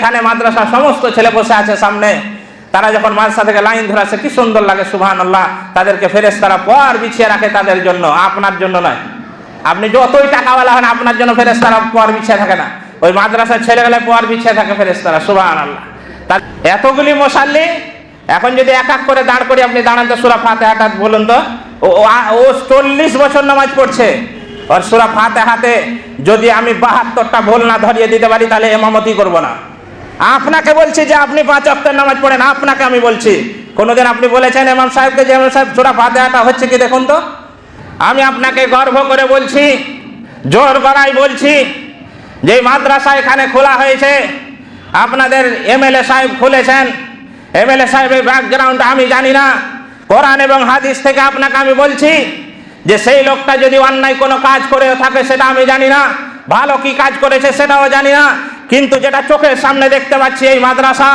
এখানে মাদ্রাসা সমস্ত ছেলে বসে আছে সামনে। তারা যখন মাদ্রাসা থেকে লাইন ধরে আসে কি সুন্দর লাগে সুবহান আল্লাহ তাদেরকে ফেরেস তারা পর বিছিয়ে রাখে তাদের জন্য, আপনার জন্য নয়। আপনি যতই টাকাওয়ালা হন, আপনার জন্য ফেরেস তারা পর বিছিয়ে থাকে না। ওই মাদ্রাসার ছেলেগুলো পর বিছিয়ে থাকে ফেরেস তারা সুবহান আল্লাহ এতগুলি মশাল্লি, এখন যদি এক এক করে দাঁড় করি আপনি দাঁড়ান তো সুরা ফাতে হাটাত বলুন তো, ও- চল্লিশ বছর নামাজ পড়ছে। ওর সুরা ফাতে হাতে যদি আমি বাহাত্তরটা ভোল না ধরিয়ে দিতে পারি, তাহলে এমামতি করব না। আপনাকে বলছি যে আপনি পাঁচ অক্টের নামাজ পড়েন, আপনাকে আমি বলছি। কোনোদিন আপনি বলেছেন এমাম সাহেবকে যে এমাম সাহেব সুরা ফাতে হাটা হচ্ছে কি দেখুন তো? আমি আপনাকে গর্ব করে বলছি, জোর গড়াই বলছি, যে মাদ্রাসা এখানে খোলা হয়েছে, আপনাদের এমএলএ সাহেব খুলেছেন। এমএলএ সাহেবের ব্যাকগ্রাউন্ড আমি জানি না। কোরআন এবং হাদিস থেকে আপনাকে আমি বলছি যে সেই লোকটা যদি অন্যায় কোনো কাজ করে থাকে, সেটা আমি জানি না। ভালো কি কাজ করেছে সেটাও জানি না। কিন্তু যেটা চোখের সামনে দেখতে পাচ্ছি এই মাদ্রাসা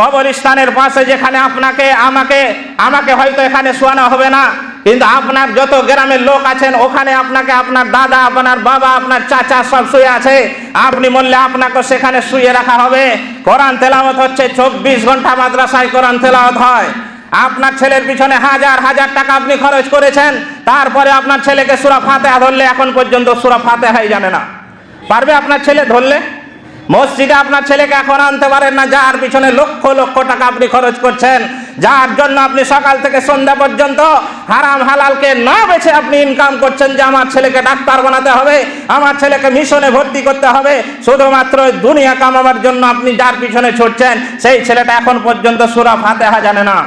কবরস্থানের পাশে যেখানে আপনাকে, আমাকে আমাকে হয়তো এখানে শোয়ানো হবে না, কিন্তু আপনার যত গ্রামের লোক আছেন, ওখানে আপনাকে আপনার দাদা, আপনার বাবা, আপনার চাচা সব শুয়ে আছে। আপনি বললে আপনাকে সেখানে শুয়ে রাখা হবে। কোরআন তেলাওয়াত হচ্ছে চব্বিশ ঘণ্টা মাদ্রাসায় কোরআন তেলাওয়াত হয়। আপনার ছেলের পিছনে হাজার হাজার টাকা আপনি খরচ করেছেন। তারপরে আপনার ছেলেকে সুরা ফাতেহা ধরলে এখন পর্যন্ত সুরা ফাতেহাই জানে না। পারবে আপনার ছেলে ধরলে? মসজিদে আপনার ছেলেকে এখন আনতে পারেন না, যার পিছনে লক্ষ লক্ষ টাকা আপনি খরচ করছেন। যার জন্য আপনি সকাল থেকে সন্ধ্যা পর্যন্ত হারাম হালালকে না বেছে আপনি ইনকাম করছেন যে আমার ছেলেকে ডাক্তার বানাতে হবে, আমার ছেলেকে মিশনে ভর্তি করতে হবে। শুধুমাত্র দুনিয়া কামাবার জন্য আপনি যার পিছনে ছুটছেন, সেই ছেলেটা এখন পর্যন্ত সুরা ফাতেহা জানে না।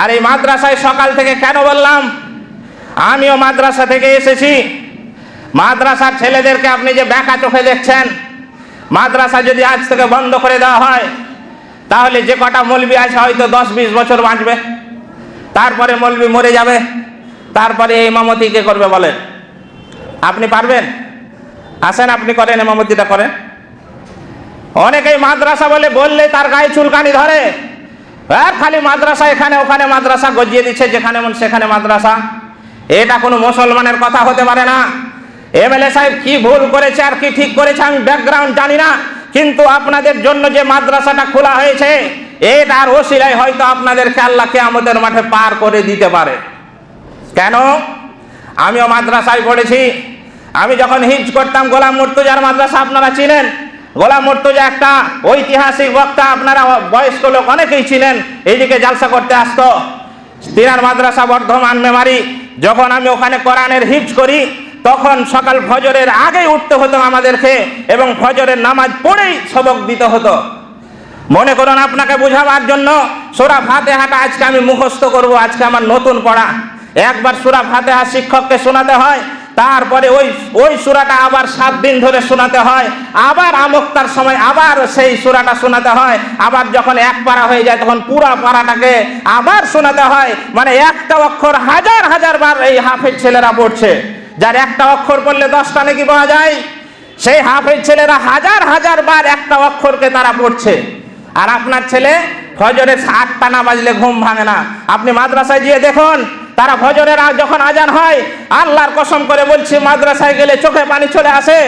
আর এই মাদ্রাসায় সকাল থেকে কেন বললাম? আমিও মাদ্রাসা থেকে এসেছি। মাদ্রাসার ছেলেদেরকে আপনি যে ব্যাকা চোখে দেখছেন, মাদ্রাসা যদি আজ থেকে বন্ধ করে দেওয়া হয়, তাহলে যে কটা মলবি আছে হয়তো দশ বিশ বছর বাঁচবে। তারপরে মলবি মরে যাবে। তারপরে ইমামতি কে করবে বলেন? আপনি পারবেন? আসেন, আপনি করেন, ইমামতিটা করেন। অনেকেই মাদ্রাসা বলে, বললে তার গায়ে চুলকানি ধরে। আর খালি মাদ্রাসা এখানে, ওখানে মাদ্রাসা গজিয়ে দিচ্ছে, যেখানে মন সেখানে মাদ্রাসা। এটা কোনো মুসলমানের কথা হতে পারে না। এমএলএ সাহেব কি ভুল করেছে আর কি ঠিক করেছে আমি ব্যাকগ্রাউন্ড জানি না। কিন্তু আপনাদের জন্য যে মাদ্রাসাটা খোলা হয়েছে, এটার ওসিলায় হয়তো আপনাদেরকে আল্লাহকে আমাদের মাঠে পার করে দিতে পারে। কেন? আমিও মাদ্রাসায় পড়েছি। আমি যখন হিজ করতাম, গোলাম মুর্তুজার মাদ্রাসা আপনারা ছিলেন গোলাম মুর্তুজা একটা ঐতিহাসিক বক্তা, আপনারা বয়স্ক লোক অনেকেই ছিলেন, এইদিকে জালসা করতে আসতো। তিনার মাদ্রাসা বর্ধমান মেমারি। যখন আমি ওখানে কোরআনের হিজ করি তখন সকাল ফজরের আগে উঠতে হতো আমাদেরকে এবং ফজরের নামাজ পড়েই সবক দিতে হতো। মনে করুন আপনাকে বোঝাবার জন্য সোরা ফাতেহাটা আজকে আমি মুখস্থ করব, আজকে আমার নতুন পড়া। একবার সুরা ফাতেহা শিক্ষককে শোনাতে হয়, তারপরে ওই ওই সুরাটা আবার সাত দিন ধরে শোনাতে হয়, আবার আমক্তার সময় আবার সেই সুরাটা শোনাতে হয়, আবার যখন এক পারা হয়ে যায় তখন পুরা পাড়াটাকে আবার শোনাতে হয় মানে একটা অক্ষর হাজার হাজার বার এই হাফের ছেলেরা পড়ছে। যার একটা অক্ষর পড়লে দশটা নাকি পাওয়া যায়? সেই হাফের ছেলেরা হাজার হাজার বার একটা অক্ষরকে তারা পড়ছে। আর আপনার ছেলে ফজরে আটটা না বাজলে ঘুম ভাঙে না। আপনি মাদ্রাসায় গিয়ে দেখুন, তারা ফজরের যখন আজান হয়, আল্লাহর কসম করে বলছি, মাদ্রাসায় গেলে চোখে পানি চলে আসে।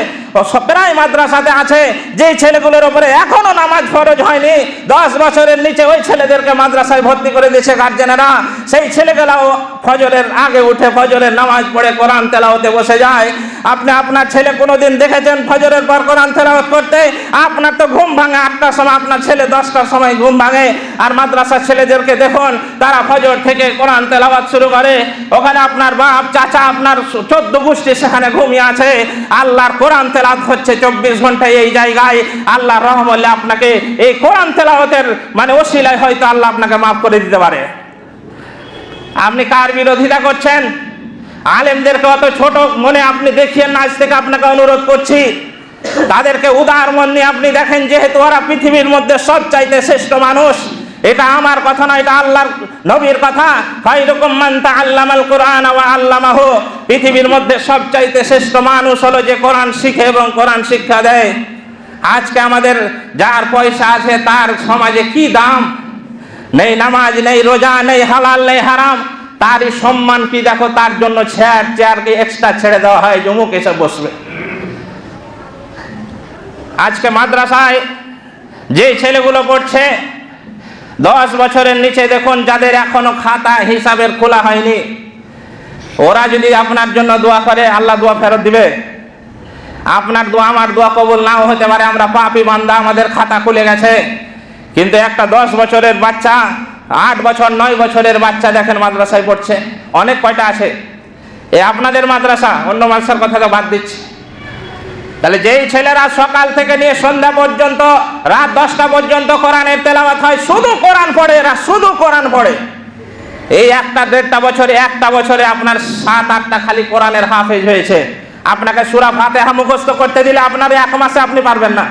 প্রায় মাদ্রাসাতে আছে। যেই ছেলেগুলোর উপরে এখনও নামাজ ফরজ হয়নি, দশ বছরের নিচে ওই ছেলেদেরকে মাদ্রাসায় ভর্তি করে দিয়েছে গার্জেনেরা সেই ছেলেগুলাও ফজরের আগে উঠে ফজরের নামাজ পড়ে কোরআন তেলাওতে বসে যায়। আপনি আপনার ছেলে কোনোদিন দেখেছেন ফজরের পর কোরআন তেলাওয়াত করতে? আপনার তো ঘুম ভাঙে, আটটার সময় আপনার ছেলে দশটার সময় ঘুম ভাঙে। আর মাদ্রাসার ছেলেদেরকে দেখুন, তারা ফজর থেকে কোরআন তেলাওয়াত শুরু করে। ওখানে আপনার বাপ, চাচা, আপনার চোদ্দ গোষ্ঠী সেখানে ঘুমিয়ে আছে। আল্লাহর কোরআন তেলাওয়াত হচ্ছে চব্বিশ ঘন্টায় এই জায়গায়। আল্লাহ আপনাকে এই কোরআন মানে ওসিলায় হয়তো আল্লাহ আপনাকে মাফ করে দিতে পারে। আপনি কার বিরোধিতা করছেন? আলেমদেরকে অত ছোট মনে আপনি দেখিয়েন না, আজ থেকে আপনাকে অনুরোধ করছি। তাদেরকে উদার মন নিয়ে আপনি দেখেন, যেহেতু ওরা পৃথিবীর মধ্যে সব চাইতে শ্রেষ্ঠ মানুষ এটা আমার কথা নয়, এটা আল্লাহর নবীর কথা। খায়রুকুম মান তাআল্লামাল কুরআন ওয়া আল্লামাহু। পৃথিবীর মধ্যে সব চাইতে শ্রেষ্ঠ মানুষ হলো যে কোরআন শিখে এবং কোরআন শিক্ষা দেয়। আজকে আমাদের যার পয়সা আছে, তার সমাজে কি দাম? নেই নামাজ, নেই রোজা, নেই হালাল, নেই হারাম। তারই সম্মান কি দেখো? তার জন্য চেয়ার চেয়ারকে এক্সট্রা ছেড়ে দেওয়া হয় জমুক এসে বসবে। আজকে মাদ্রাসায় যে ছেলেগুলো পড়ছে দশ বছরের নিচে দেখুন, যাদের এখনও খাতা হিসাবের খোলা হয়নি, ওরা যদি আপনার জন্য দোয়া করে, আল্লাহ দোয়া ফেরত দিবে। আপনার দোয়া, আমার দোয়া কবুল নাও হতে পারে, আমরা পাপি বান্দা, আমাদের খাতা খুলে গেছে। কিন্তু একটা দশ বছরের বাচ্চা, আট বছর, নয় বছরের বাচ্চা দেখেন মাদ্রাসায় পড়ছে, অনেক কয়টা আছে? এ আপনাদের মাদ্রাসা, অন্য মাদ্রাসার কথা তো বাদ দিচ্ছি। তাহলে যেই ছেলেরা সকাল থেকে নিয়ে সন্ধ্যা পর্যন্ত, রাত দশটা পর্যন্ত কোরআনের তেলাওয়াত হয়, শুধু কোরআন পড়ে, এরা শুধু কোরআন পড়ে। এই একটা দেড়টা বছরে, একটা বছরে আপনার সাত, আটটা খালি কোরআনের হাফেজ হয়েছে। আপনাকে সুরা ফাতেহা মুখস্থ করতে দিলে আপনার এক মাসে আপনি পারবেন না।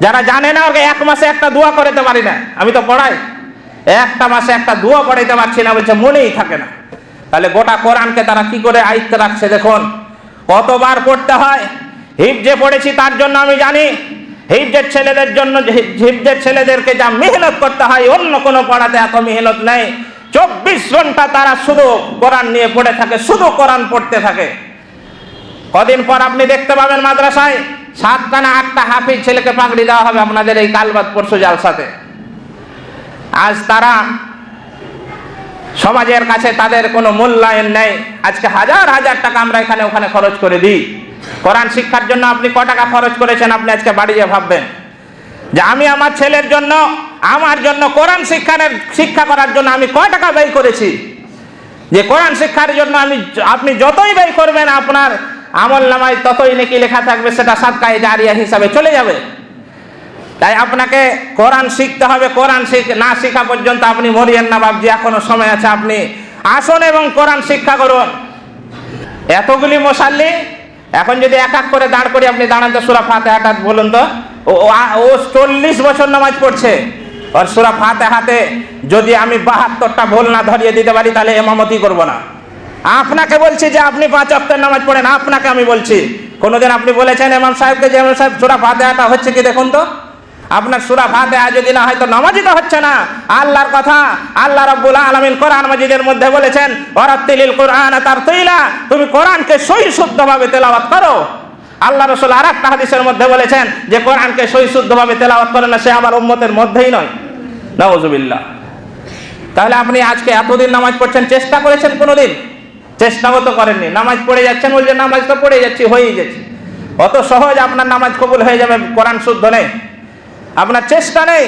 যারা জানে না, ওকে এক মাসে একটা দোয়া করাতে পারি না। আমি তো পড়াই। একটা মাসে একটা দোয়া পড়াইতে পারছি না, বলছে মনেই থাকে না। তাহলে গোটা কোরআনকে তারা কি করে আয়ত্তে রাখছে, দেখুন। কতবার পড়তে হয় হিফজে পড়েছি তার জন্য আমি জানি হিফজের ছেলেদের জন্য হিফজের ছেলেদেরকে যা মেহনত করতে হয়, অন্য কোনো পড়াতে এত মেহনত নেই। চব্বিশ ঘণ্টা তারা শুধু কোরআন নিয়ে পড়ে থাকে, শুধু কোরআন পড়তে থাকে। কদিন পর আপনি দেখতে পাবেন মাদ্রাসায় সাতটা না আটটা হাফিজ ছেলেকে পাগড়ি দেওয়া হবে আপনাদের এই কালবাদ পরশু জালসাতে। আজ তারা সমাজের কাছে তাদের কোনো মূল্যায়ন নেই। আজকে হাজার হাজার টাকা আমরা এখানে ওখানে খরচ করে দিই। কোরআন শিক্ষার জন্য আপনি ক টাকা খরচ করেছেন আপনি আজকে বাড়ি ভাববেন যে আমি আমার ছেলের জন্য, আমার জন্য কোরআন শিক্ষার শিক্ষা করার জন্য আমি ক টাকা ব্যয় করেছি? যে কোরআন শিক্ষার জন্য আমি আপনি যতই ব্যয় করবেন, আপনার আমল নামায় ততই নাকি লেখা থাকবে, সেটা সাতকায় জারিয়া হিসাবে চলে যাবে। তাই আপনাকে কোরআন শিখতে হবে, কোরআন শিখ, না শেখা পর্যন্ত আপনি মরিয়েন না বাবজি এখনও সময় আছে, আপনি আসুন এবং কোরআন শিক্ষা করুন। এতগুলি মশাল্লি এখন যদি এক এক করে দাঁড় করি আপনি দাঁড়ান তো সুরা ফাতে হাটাত বলুন তো। ও চল্লিশ বছর নামাজ পড়ছে। আর সুরা ফাতে হাতে যদি আমি বাহাত্তরটা ভোল না ধরিয়ে দিতে পারি, তাহলে এমামতি করব না। আপনাকে বলছি যে আপনি পাঁচ অক্টের নামাজ পড়েন, আপনাকে আমি বলছি। কোনোদিন আপনি বলেছেন এমাম সাহেবকে যে এমাম সাহেব সুরা ফাতে ফাতেহাটা হচ্ছে কি দেখুন তো? আপনার সুরা ফাতেহা যদি না হয় তো নামাজই তো হচ্ছে না। আল্লাহর কথা আল্লাহ রাব্বুল আলামিন কোরআন মাজিদের মধ্যে বলেছেন ওয়ারাত্তিলিল কোরআন তার তৈলা তুমি কোরআনকে সহি শুদ্ধভাবে তেলাওয়াত করো। আল্লাহ রসুল আর একটা হাদিসের মধ্যে বলেছেন যে, কোরআনকে সহি শুদ্ধভাবে তেলাওয়াত করে না, সে আমার উম্মতের মধ্যেই নয়। নওয়াজুবিল্লাহ তাহলে আপনি আজকে এতদিন নামাজ পড়ছেন, চেষ্টা করেছেন কোনোদিন? চেষ্টাও তো করেননি। নামাজ পড়ে যাচ্ছেন, বলছেন, নামাজ তো পড়ে যাচ্ছি, হয়েই যাচ্ছে। অত সহজ আপনার নামাজ কবুল হয়ে যাবে, কোরআন শুদ্ধ নেই। আপনার চেষ্টা নেই।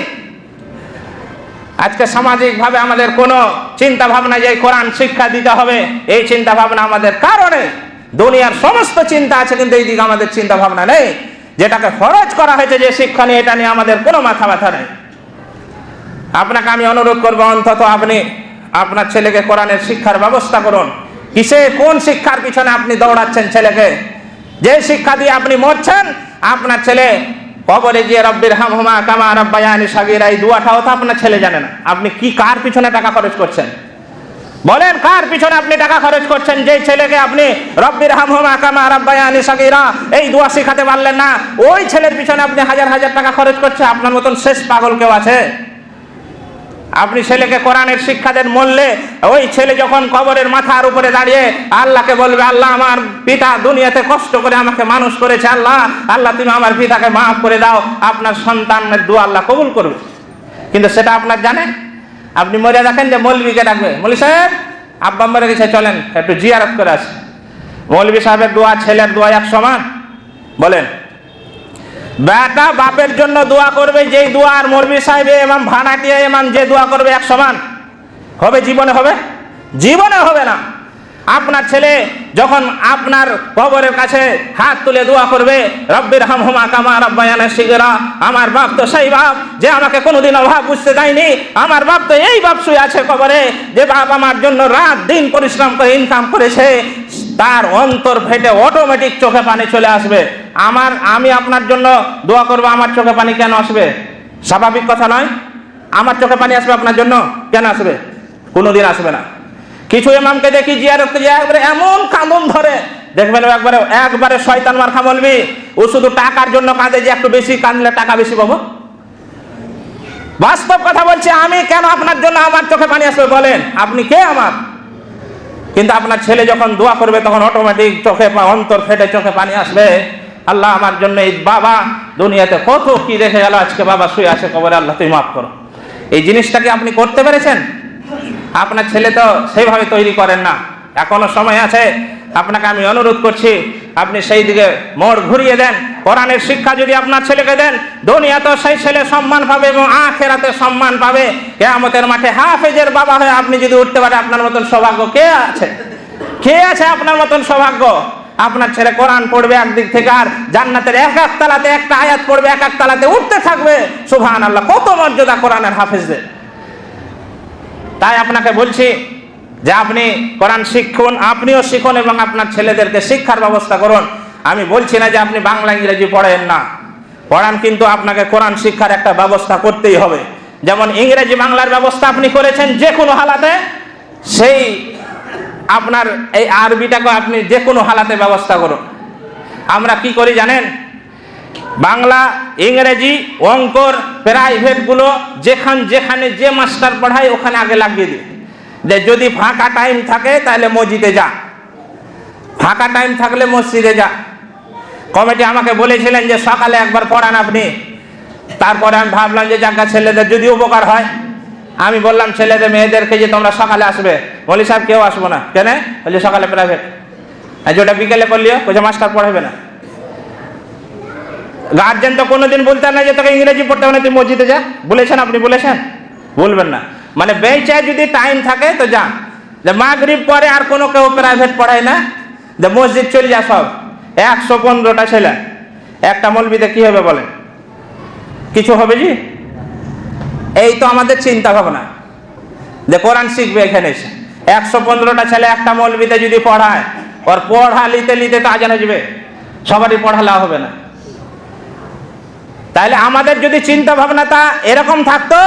আজকে সামাজিকভাবে আমাদের কোনো চিন্তা ভাবনা যে কোরআন শিক্ষা দিতে হবে, এই চিন্তা ভাবনা আমাদের কারণে দুনিয়ার সমস্ত চিন্তা আছে, কিন্তু এই দিকে আমাদের চিন্তা ভাবনা নেই। যেটাকে খরচ করা হয়েছে যে শিক্ষা নিয়ে, এটা নিয়ে আমাদের কোনো মাথা ব্যথা নেই। আপনাকে আমি অনুরোধ করব, অন্তত আপনি আপনার ছেলেকে কোরআনের শিক্ষার ব্যবস্থা করুন। কিসে, কোন শিক্ষার পিছনে আপনি দৌড়াচ্ছেন ছেলেকে? যে শিক্ষা দিয়ে আপনি মরছেন, আপনার ছেলে কবরে গিয়ে রব্বির হামহুমা কামা রব্বায়ানি সাগিরা এই দুয়াটাও তো আপনার ছেলে জানে না। আপনি কি কার পিছনে টাকা খরচ করছেন? বলেন, কার পিছনে আপনি টাকা খরচ করছেন? যে ছেলেকে আপনি রব্বির হাম হুমা কামা রব্বায়ানি সাগিরা, এই দুয়া শিখাতে পারলেন না। ওই ছেলের পিছনে আপনি হাজার হাজার টাকা খরচ করছেন। আপনার মতন শেষ পাগল কেউ আছে? আপনি ছেলেকে কোরআনের শিক্ষা দেন, মরলে ওই ছেলে যখন কবরের মাথার উপরে দাঁড়িয়ে আল্লাহকে বলবে, আল্লাহ, আমার পিতা দুনিয়াতে কষ্ট করে আমাকে মানুষ করেছে, আল্লাহ আল্লাহ, তুমি আমার পিতাকে মাফ করে দাও, আপনার সন্তানের দু আল্লাহ কবুল করবে। কিন্তু সেটা আপনার জানে? আপনি মরে দেখেন যে মৌলবীকে ডাকবে মৌলী সাহেব, আব্বা মরে গেছে চলেন, একটু জিয়ারত করে আসি। মৌলবী সাহেবের দোয়া, ছেলের দোয়া এক সমান। বলেন বেটা বাপের জন্য দোয়া করবে, যেই দোয়া আর মরবি সাহেব এমাম ভাড়াটিয়া এমাম যে দোয়া করবে এক সমান। হবে জীবনে হবে? জীবনে হবে না। আপনার ছেলে যখন আপনার কবরের কাছে হাত তুলে দোয়া করবে রব্বির হাম হুমা কামা রব্বায়ানা শিগরা আমার বাপ তো সেই বাপ যে আমাকে কোনোদিন অভাব বুঝতে দেয়নি আমার বাপ তো এই বাপ শুয়ে আছে কবরে যে বাপ আমার জন্য রাত দিন পরিশ্রম করে ইনকাম করেছে তার অন্তর ফেটে অটোমেটিক চোখে পানি চলে আসবে। আমার, আমি আপনার জন্য দোয়া করব, আমার চোখে পানি কেন আসবে? স্বাভাবিক কথা নয়। আমার চোখে পানি আসবে আপনার জন্য, কেন আসবে? কোনোদিন আসবে না। কিছু ইমামকে দেখি জিয়ারত যে একবারে এমন কাঁদন ধরে। দেখবেন একবারে একবারে শয়তান মার্খা বলবি, ও শুধু টাকার জন্য কাঁদে যে একটু বেশি কাঁদলে টাকা বেশি পাবো। বাস্তব কথা বলছি, আমি কেন আপনার জন্য আমার চোখে পানি আসবে বলেন? আপনি কে আমার? কিন্তু আপনার ছেলে যখন দোয়া করবে, তখন অটোমেটিক চোখে অন্তর ফেটে চোখে পানি আসবে। আল্লাহ আমার জন্য এই বাবা দুনিয়াতে কত কি রেখে গেল, আজকে বাবা শুয়ে আছে, কবরে আল্লাহ, তুমি মাফ করো। এই জিনিসটাকে আপনি করতে পেরেছেন? আপনার ছেলে তো সেইভাবে তৈরি করেন না। এখনও সময় আছে, আপনাকে আমি অনুরোধ করছি, আপনি সেই দিকে মোড় ঘুরিয়ে দেন। কোরআনের শিক্ষা যদি আপনার ছেলেকে দেন, দুনিয়াতেও সেই ছেলে সম্মান পাবে এবং আখেরাতে সম্মান পাবে। কেয়ামতের মাঠে হাফেজের বাবা হয়ে আপনি যদি উঠতে পারে আপনার মতন সৌভাগ্য কে আছে? কে আছে আপনার মতন সৌভাগ্য? আপনার ছেলে কোরআন পড়বে একদিক থেকে আর জান্নাতের এক এক তালাতে, একটা আয়াত পড়বে, এক এক তালাতে উঠতে থাকবে। সুবহান আল্লাহ কত মর্যাদা কোরআনের হাফেজদের। তাই আপনাকে বলছি যে আপনি কোরআন শিখুন, আপনিও শিখুন এবং আপনার ছেলেদেরকে শিক্ষার ব্যবস্থা করুন। আমি বলছি না যে আপনি বাংলা, ইংরেজি পড়েন না। পড়ান কিন্তু আপনাকে কোরআন শিক্ষার একটা ব্যবস্থা করতেই হবে। যেমন ইংরেজি বাংলার ব্যবস্থা আপনি করেছেন যে কোনো হালাতে, সেই আপনার এই আরবিটাকে আপনি যে কোনো হালাতে ব্যবস্থা করুন। আমরা কি করি জানেন? বাংলা, ইংরেজি, অঙ্কর, প্রাইভেটগুলো যেখান যেখানে যে মাস্টার পড়ায় ওখানে আগে লাগিয়ে দিই যে যদি ফাঁকা টাইম থাকে তাহলে মসজিদে যা। ফাঁকা টাইম থাকলে মসজিদে যা। কমিটি আমাকে বলেছিলেন যে সকালে একবার পড়ান আপনি। তারপরে আমি ভাবলাম যে যাকা ছেলেদের যদি উপকার হয়। আমি বললাম, ছেলেদের, মেয়েদেরকে যে তোমরা সকালে আসবে। বলি সাহেব কেউ আসব না। কেন? বলি, সকালে প্রাইভেট আর যেটা বিকেলে করলিও, বলছে, মাস্টার পড়াবে না। গার্জেন তো কোনোদিন বলতেন না যে তোকে ইংরেজি পড়তে হবে না, তুই মসজিদে যা। বলেছেন আপনি, বলেছেন? বলবেন না। মানে বেচায় যদি টাইম থাকে, তো যা। যে মাগরিব পরে আর কোনো কেউ প্রাইভেট পড়ায় না। যে মসজিদ চলে যা সব। একশো পনেরোটা ছেলে। একটা মলবিতে কি হবে বলেন? কিছু হবে জি? এই তো আমাদের চিন্তা ভাবনা। যে কোরআন শিখবে এখানে এসে। একশো পনেরোটা ছেলে একটা মলবিতে যদি পড়ায়, ওর পড়া লিতে লিতে তা জানা যাবে সবারই পড়ালে হবে না। তাহলে আমাদের যদি চিন্তা ভাবনাটা এরকম থাকতো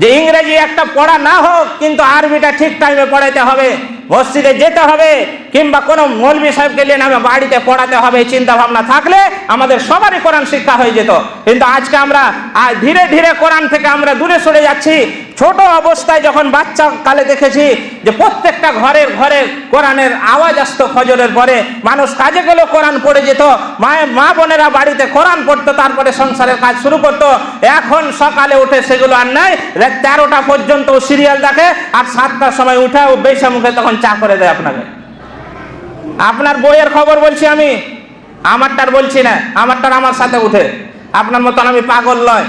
যে ইংরেজি একটা পড়া না হোক, কিন্তু আরবিটা ঠিক টাইমে পড়াইতে হবে। মসজিদে যেতে হবে কিংবা কোনো মৌলবি সাহেবকে নিয়ে নামে বাড়িতে পড়াতে হবে চিন্তা ভাবনা থাকলে আমাদের সবারই কোরআন শিক্ষা হয়ে যেত। কিন্তু আজকে আমরা ধীরে ধীরে কোরআন থেকে আমরা দূরে সরে যাচ্ছি। ছোট অবস্থায় যখন বাচ্চা কালে দেখেছি যে প্রত্যেকটা ঘরের ঘরে কোরআনের আওয়াজ আসতো ফজরের পরে, মানুষ কাজে গেলেও কোরআন পড়ে যেত। মায়ের, মা বোনেরা বাড়িতে কোরআন পড়তো, তারপরে সংসারের কাজ শুরু করতো। এখন সকালে উঠে সেগুলো আর নাই তেরোটা পর্যন্ত সিরিয়াল দেখে, আর সাতটার সময় উঠে ও বেশা মুখে তখন চা করে দেয় আপনাকে। আপনার বইয়ের খবর বলছি আমি, আমারটার বলছি না, আমারটার আমার সাথে উঠে। আপনার মতন আমি পাগল নয়।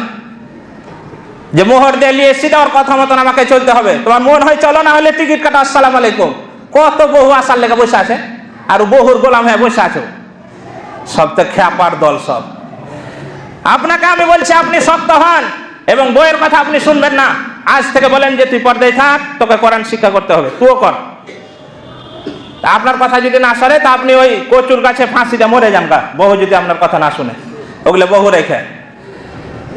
যে মোহর দিয়ে নিয়ে এসছি ওর কথা মতন আমাকে চলতে হবে। তোমার মন হয় চলো না হলে টিকিট কাটা, আসসালাম আলাইকুম। কত বহু আসার লেগে বসে আছে। আর বহুর গোলাম হয়ে বসে আছো। সব তো খ্যাপার দল সব। আপনাকে আমি বলছি আপনি শক্ত হন এবং বইয়ের কথা আপনি শুনবেন না। আজ থেকে বলেন যে তুই পর্দায় থাক, তোকে কোরআন শিক্ষা করতে হবে। তুইও কর। আপনার কথা যদি না সরে তা আপনি ওই কচুর গাছে ফাঁসিতে মরে যান বহু যদি আপনার কথা না শুনে। ওগুলো বহু রেখে।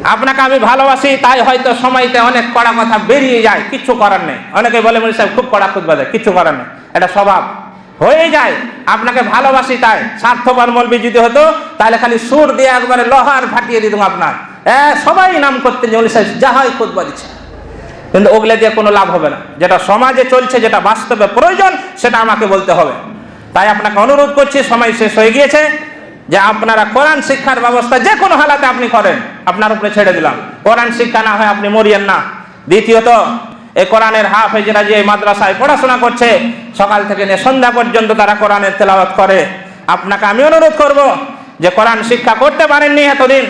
আপনাকে আমি ভালোবাসি তাই হয়তো সময়তে অনেক কড়া কথা বেরিয়ে যায় কিচ্ছু করার নেই। অনেকে বলে মনে সাহেব খুব কড়া খুঁজবা দেয় কিচ্ছু করার নেই। এটা স্বভাব। হয়ে যায় আপনাকে ভালোবাসি তাই। স্বার্থপর মলবি যদি হতো তাহলে খালি সুর দিয়ে একবারে লোহার ফাটিয়ে দিতাম আপনার। এ, সবাই নাম করতে যে মলি সাহেব যা হয় খুঁজবা দিচ্ছে। কিন্তু ওগুলো দিয়ে কোনো লাভ হবে না। যেটা সমাজে চলছে, যেটা বাস্তবে প্রয়োজন, সেটা আমাকে বলতে হবে। তাই আপনাকে অনুরোধ করছি, সময় শেষ হয়ে গিয়েছে, যে আপনারা কোরআন শিক্ষার ব্যবস্থা যে কোনো হালাতে আপনি করেন, আপনার উপরে ছেড়ে দিলাম। কোরআন শিক্ষা না হয় আপনি মরিয়েন না। দ্বিতীয়ত এই কোরআনের হাফেজরা যে এই মাদ্রাসায় পড়াশোনা করছে, সকাল থেকে নিয়ে সন্ধ্যা পর্যন্ত তারা কোরআনের তেলাওয়াত করে। আপনাকে আমি অনুরোধ করব যে কোরআন শিক্ষা করতে পারেননি এতদিন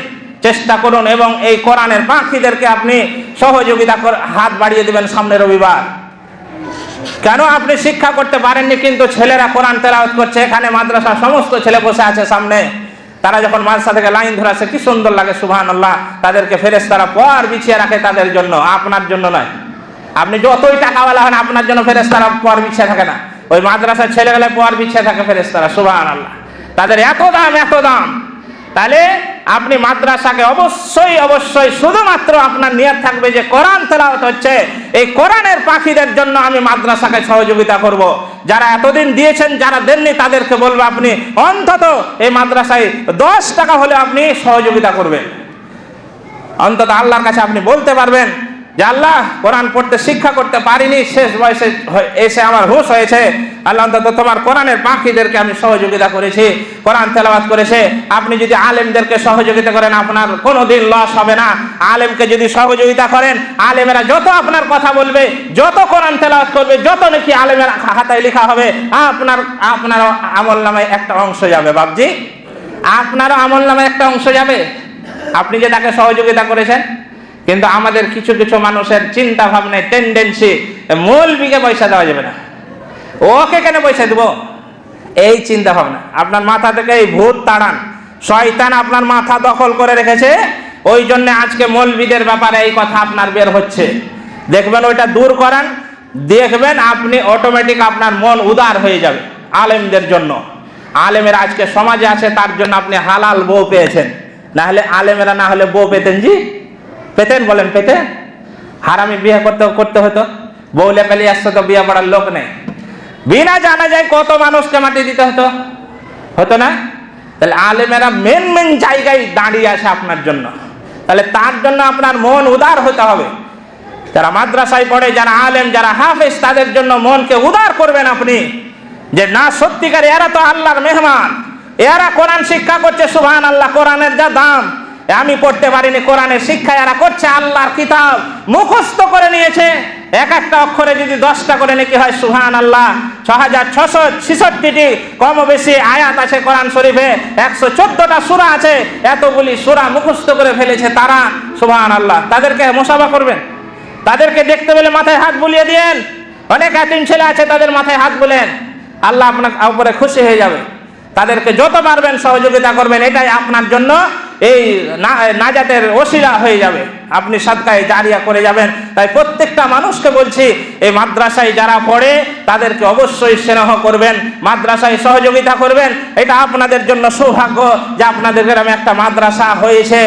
চেষ্টা করুন এবং এই কোরআনের পাখিদেরকে আপনি সহযোগিতা হাত বাড়িয়ে দেবেন সামনে রবিবার। কেন আপনি শিক্ষা করতে পারেননি কিন্তু ছেলেরা কোরআন তেলাওয়াত করছে, এখানে মাদ্রাসা সমস্ত ছেলে বসে আছে সামনে। তারা যখন মাদ্রাসা থেকে লাইন ধরে আসে কি সুন্দর লাগে সুবহান আল্লাহ তাদেরকে ফেরেস তারা পর বিছিয়ে রাখে তাদের জন্য, আপনার জন্য নয়। আপনি যতই টাকাওয়ালা হন, আপনার জন্য ফেরেস তারা পর বিছিয়ে থাকে না। ওই মাদ্রাসার ছেলেগুলো পর বিছিয়ে থাকে ফেরেস তারা সুবহান আল্লাহ তাদের এত দাম এত দাম। তাহলে আপনি মাদ্রাসাকে অবশ্যই অবশ্যই শুধুমাত্র আপনার নিয়ত থাকবে যে কোরআন তেলাওয়াত হচ্ছে, এই কোরআনের পাখিদের জন্য আমি মাদ্রাসাকে সহযোগিতা করব। যারা এতদিন দিয়েছেন, যারা দেননি, তাদেরকে বলব আপনি অন্তত এই মাদ্রাসায় দশ টাকা হলে আপনি সহযোগিতা করবেন অন্তত আল্লাহর কাছে আপনি বলতে পারবেন আল্লাহ কোরআন পড়তে শিক্ষা করতে পারিনি, শেষ বয়সে এসে আমার হুশ হয়েছে। আল্লাহ অন্তত তোমার কোরআনের পাখিদেরকে আমি সহযোগিতা করেছি, কোরআন তেলাবাত করেছে। আপনি যদি আলেমদেরকে সহযোগিতা করেন, আপনার কোনো দিন লস হবে না। আলেমকে যদি সহযোগিতা করেন, আলেমেরা যত আপনার কথা বলবে, যত কোরআন তেলাওয়াত করবে, যত নাকি আলেমের খাতায় লেখা হবে, আপনার আপনার আমল নামায় একটা অংশ যাবে। বাবজি আপনারও আমল নামায় একটা অংশ যাবে। আপনি যে তাকে সহযোগিতা করেছেন কিন্তু আমাদের কিছু কিছু মানুষের চিন্তা ভাবনায় টেন্ডেন্সি মূল বিঘে পয়সা দেওয়া যাবে না। ওকে কেন পয়সা দেবো? এই চিন্তা ভাবনা আপনার মাথা থেকে এই ভূত তাড়ান। শয়তান আপনার মাথা দখল করে রেখেছে। ওই জন্য আজকে মৌলবিদের ব্যাপারে এই কথা আপনার বের হচ্ছে। দেখবেন ওইটা দূর করান। দেখবেন আপনি অটোমেটিক আপনার মন উদার হয়ে যাবে আলেমদের জন্য। আলেমের আজকে সমাজে আছে, তার জন্য আপনি হালাল বউ পেয়েছেন। না হলে আলেমেরা না হলে বউ পেতেন জি? পেতেন, বলেন পেতেন হারামি বিয়ে করতে করতে হতো। বউ লেখালি আসছে তো বিয়ে পড়ার লোক নেই। বিনা জানা যায় কত মানুষকে মাটি দিতে হতো। হতো না? তাহলে আলেমেরা মেন মেন জায়গায় দাঁড়িয়ে আছে আপনার জন্য। তাহলে তার জন্য আপনার মন উদার হতে হবে। যারা মাদ্রাসায় পড়ে, যারা আলেম, যারা হাফেজ, তাদের জন্য মনকে উদার করবেন আপনি। যে না, সত্যিকার, এরা তো আল্লাহর মেহমান। এরা কোরআন শিক্ষা করছে সুহান আল্লাহ কোরআনের যা দাম। আমি পড়তে পারিনি, কোরআনের শিক্ষা এরা করছে, আল্লাহর কিতাব মুখস্থ করে নিয়েছে। এক একটা অক্ষরে যদি দশটা করে নাকি হয় সুহান আল্লাহ ছ হাজার ছশো ছিষট্টিটি কম বেশি আয়াত আছে কোরআন শরীফে, একশো চোদ্দটা সুরা আছে, এতগুলি সুরা মুখস্থ করে ফেলেছে তারা সুহান আল্লাহ তাদেরকে মোসাফা করবেন। তাদেরকে দেখতে পেলে মাথায় হাত বুলিয়ে দিয়েন। অনেক এতিম ছেলে আছে, তাদের মাথায় হাত বুলেন। আল্লাহ আপনার উপরে খুশি হয়ে যাবে। তাদেরকে যত পারবেন সহযোগিতা করবেন, এটাই আপনার জন্য এই নাজাতের ওসিরা হয়ে যাবে। আপনি সাদকায় জারিয়া করে যাবেন। তাই প্রত্যেকটা মানুষকে বলছি, এই মাদ্রাসায় যারা পড়ে, তাদেরকে অবশ্যই স্নেহ করবেন, মাদ্রাসায় সহযোগিতা করবেন। এটা আপনাদের জন্য সৌভাগ্য যে আপনাদের গ্রামে একটা মাদ্রাসা হয়েছে।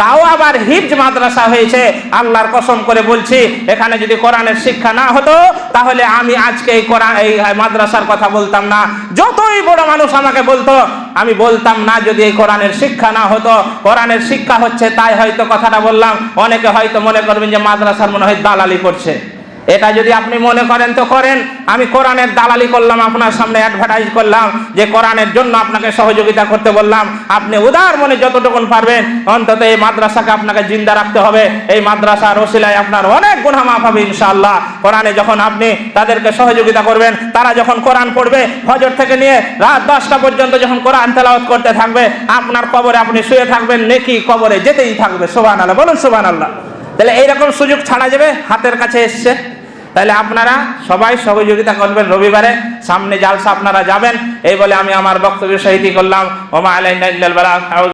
তাও আবার হিফজ মাদ্রাসা হয়েছে। আল্লাহর কসম করে বলছি, এখানে যদি কোরআনের শিক্ষা না হতো, তাহলে আমি আজকে এই কোরআন, এই মাদ্রাসার কথা বলতাম না। যতই বড় মানুষ আমাকে বলতো, আমি বলতাম না যদি এই কোরআনের শিক্ষা না হতো। কোরআনের শিক্ষা হচ্ছে, তাই হয়তো কথাটা বললাম। অনেকে হয়তো মনে করবেন যে মাদ্রাসার মনে হয় দালালি করছে। এটা যদি আপনি মনে করেন তো করেন। আমি কোরআনের দালালি করলাম, আপনার সামনে অ্যাডভার্টাইজ করলাম, যে কোরআনের জন্য আপনাকে সহযোগিতা করতে বললাম। আপনি উদার মনে যতটুকুন পারবেন, অন্তত এই মাদ্রাসাকে আপনাকে জিন্দা রাখতে হবে। এই মাদ্রাসার ওসিলায় আপনার অনেক গুণা মাফ হবে ইনশাআল্লাহ। কোরআনে যখন আপনি তাদেরকে সহযোগিতা করবেন, তারা যখন কোরআন পড়বে, ফজর থেকে নিয়ে রাত দশটা পর্যন্ত যখন কোরআন তেলাওয়াত করতে থাকবে, আপনার কবরে আপনি শুয়ে থাকবেন, নেকি কবরে যেতেই থাকবে। সোবান আল্লাহ বলুন সোবান আল্লাহ তাহলে এইরকম সুযোগ ছাড়া যাবে? হাতের কাছে এসছে? তাহলে আপনারা সবাই সহযোগিতা করবেন রবিবারে। সামনে জালসা আপনারা যাবেন। এই বলে আমি আমার বক্তব্য সহিতি করলাম।